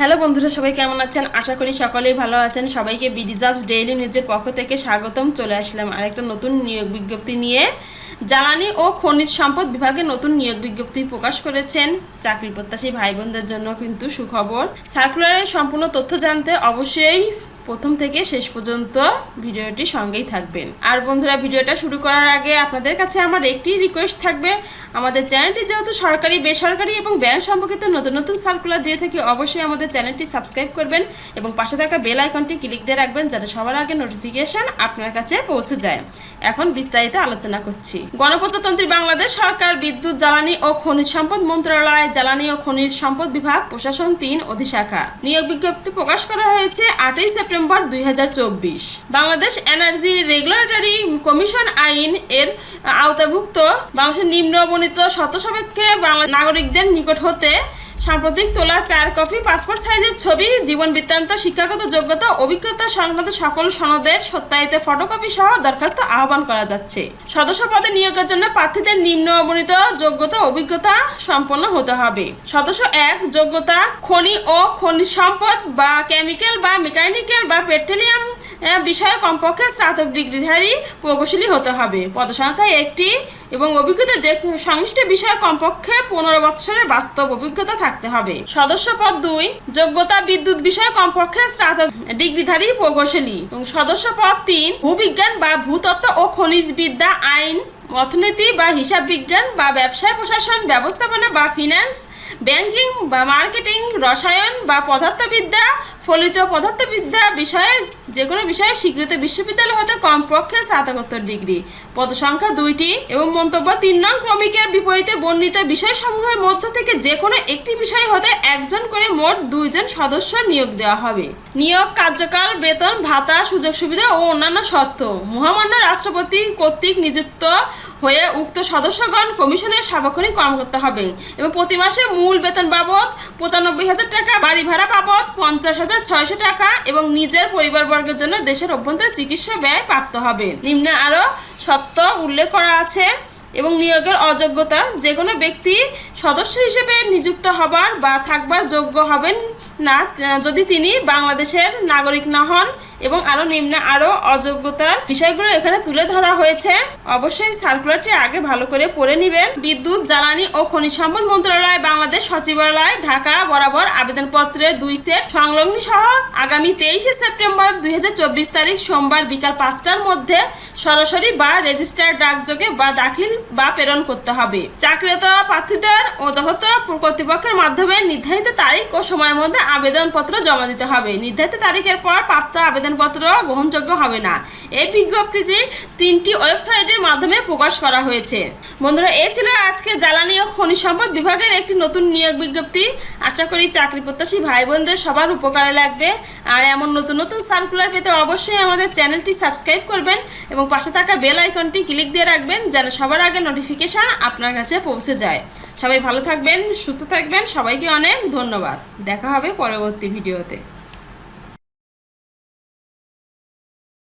Hello বন্ধুরা, সবাই কেমন আছেন? আশা করি সকলেই ভালো আছেন। সবাইকে বিডিজাবস ডেইলি নিউজের পক্ষ থেকে স্বাগতম। চলে আসলাম আর একটা নতুন নিয়োগ বিজ্ঞপ্তি নিয়ে। জ্বালানি ও খনিজ সম্পদ বিভাগে নতুন নিয়োগ বিজ্ঞপ্তি প্রকাশ করেছেন। চাকরি প্রত্যাশী ভাই বোনদের জন্য কিন্তু সুখবর। সার্কুলারের সম্পূর্ণ তথ্য জানতে অবশ্যই প্রথম থেকে শেষ পর্যন্ত ভিডিওটি সঙ্গেই থাকবেন। আর বন্ধুরা, ভিডিওটা শুরু করার আগে আপনাদের কাছে আমার একটি রিকোয়েস্ট থাকবে। আমাদের চ্যানেলটি যেহেতু সরকারি, বেসরকারি এবং ব্যাংক সম্পর্কিত নতুন নতুন সার্কুলার দিয়ে থাকি, অবশ্যই আমাদের চ্যানেলটি সাবস্ক্রাইব করবেন এবং পাশে থাকা বেল আইকনটি ক্লিক দিয়ে রাখবেন যাতে সবার আগে নোটিফিকেশন আপনার কাছে পৌঁছে যায়। এখন বিস্তারিত আলোচনা করছি। গণপ্রজাতন্ত্রী বাংলাদেশ সরকার, বিদ্যুৎ, জ্বালানি ও খনিজ সম্পদ মন্ত্রণালয়, জ্বালানি ও খনিজ সম্পদ বিভাগ, প্রশাসন তিন অধিশাখা। নিয়োগ বিজ্ঞপ্তি প্রকাশ করা হয়েছে আটই সেপ্টেম্বর দুই হাজার চব্বিশ। বাংলাদেশ এনার্জি রেগুলেটরি কমিশন আইন এর আওতাভুক্ত। বাংলাদেশের নিম্ন বর্ণিত শত সাপেক্ষে নাগরিকদের নিকট হতে সাম্প্রতিক তোলা চার কপি পাসপোর্ট সাইজের ছবি, জীবন বৃত্তান্ত, শিক্ষাগত যোগ্যতা, অভিজ্ঞতা সংক্রান্ত সকল সনদের সত্যায়িত ফটোকপি সহ দরখাস্ত আহ্বান করা যাচ্ছে। সদস্য পদে নিয়োগের জন্য প্রার্থীদের নিম্ন অবনীত যোগ্যতা, অভিজ্ঞতা সম্পন্ন হতে হবে। সদস্য এক, যোগ্যতা খনি ও খনিজ সম্পদ বা কেমিক্যাল বা মেকানিক্যাল বা পেট্রোলিয়াম বিষয়ে কমপক্ষে স্নাতক ডিগ্রিধারী প্রকৌশলী হতে হবে। পদসংখ্যা একটি এবং অভিজ্ঞতা যে সংশ্লিষ্ট বিষয়ে কমপক্ষে পনেরো বছরের বাস্তব অভিজ্ঞতা থাকতে হবে। সদস্য পদ দুই, যোগ্যতা বিদ্যুৎ বিষয়ে কমপক্ষে স্নাতক ডিগ্রিধারী প্রকৌশলী। এবং সদস্য পদ তিন, ভূবিজ্ঞান বা ভূতত্ত্ব ও খনিজ বিদ্যা আইন অর্থনীতি বা হিসাব বিজ্ঞান বা ব্যবসায় প্রশাসন, ব্যবস্থাপনা বা ফিন্যান্স ব্যাংকিং বা মার্কেটিং রসায়ন বা পদার্থবিদ্যা, ফলিত পদার্থবিদ্যা বিষয়ে যে কোনো বিষয়ে স্বীকৃত বিশ্ববিদ্যালয় হতে কমপক্ষে স্নাতকোত্তর ডিগ্রি। পদসংখ্যা দুইটি এবং মন্তব্য তিন নং ক্রমিকের বিপরীতে বর্ণিত বিষয়সমূহের মধ্য থেকে যে কোনো একটি বিষয় হতে একজন করে মোট দুইজন সদস্য নিয়োগ দেওয়া হবে। নিয়োগ, কার্যকাল, বেতন, ভাতা, সুযোগ সুবিধা ও অন্যান্য শর্ত। মহামান্য রাষ্ট্রপতি কর্তৃক নিযুক্ত হয়ে উক্ত সদস্যগণ কমিশনের সার্বক্ষণিক কর্মকর্তা হবে এবং প্রতি মাসে মূল বেতন বাবদ পঁচানব্বই হাজার টাকা, বাড়ি ভাড়া বাবদ পঞ্চাশ হাজার ছয়শো টাকা এবং নিজের পরিবারবর্গের জন্য দেশের অভ্যন্তরে চিকিৎসা ব্যয় প্রাপ্ত হবে। নিম্নে আরও সত্য উল্লেখ করা আছে এবং নিয়োগের অযোগ্যতা, যে কোনো ব্যক্তি সদস্য হিসেবে নিযুক্ত হবার বা থাকবার যোগ্য হবেন না, যদি তিনি বাংলাদেশের নাগরিক না হন এবং আরও নিম্নে আরও অযোগ্যতার বিষয়গুলো এখানে তুলে ধরা হয়েছে। অবশ্যই সার্কুলারটি আগে ভালো করে পড়ে নেবেন। বিদ্যুৎ, জ্বালানি ও খনিজ সম্পদ মন্ত্রণালয়, বাংলাদেশ সচিবালয়, ঢাকা, বরাবর আবেদনপত্রের দুই সেট সংলগ্ন সহ আগামী তেইশে সেপ্টেম্বর দু হাজার চব্বিশ তারিখ সোমবার বিকাল পাঁচটার মধ্যে সরাসরি বা রেজিস্টার ডাকযোগে বা দাখিল বা প্রেরণ করতে হবে। চাকরিরত প্রার্থীদের ও যথাযথ কর্তৃপক্ষের মাধ্যমে নির্ধারিত তারিখ ও সময়ের মধ্যে আবেদনপত্র জমা দিতে হবে। নির্ধারিত তারিখের পর প্রাপ্ত আবেদনপত্র গ্রহণযোগ্য হবে না। এই বিজ্ঞপ্তিটি তিনটি ওয়েবসাইটের মাধ্যমে প্রকাশ করা হয়েছে। বন্ধুরা, এ ছিল আজকে জ্বালানি ও খনিজ সম্পদ বিভাগের একটি নতুন নিয়োগ বিজ্ঞপ্তি। আশা করি চাকরি প্রত্যাশী ভাই বোনদের সবার উপকারে লাগবে। আর এমন নতুন নতুন সার্কুলার পেতে অবশ্যই আমাদের চ্যানেলটি সাবস্ক্রাইব করবেন এবং পাশে থাকা বেল আইকনটি ক্লিক দিয়ে রাখবেন যেন সবার আগে নোটিফিকেশান আপনার কাছে পৌঁছে যায়। সবাই ভালো থাকবেন, সুস্থ থাকবেন। সবাইকে অনেক ধন্যবাদ। দেখা হবে পরবর্তী ভিডিওতে।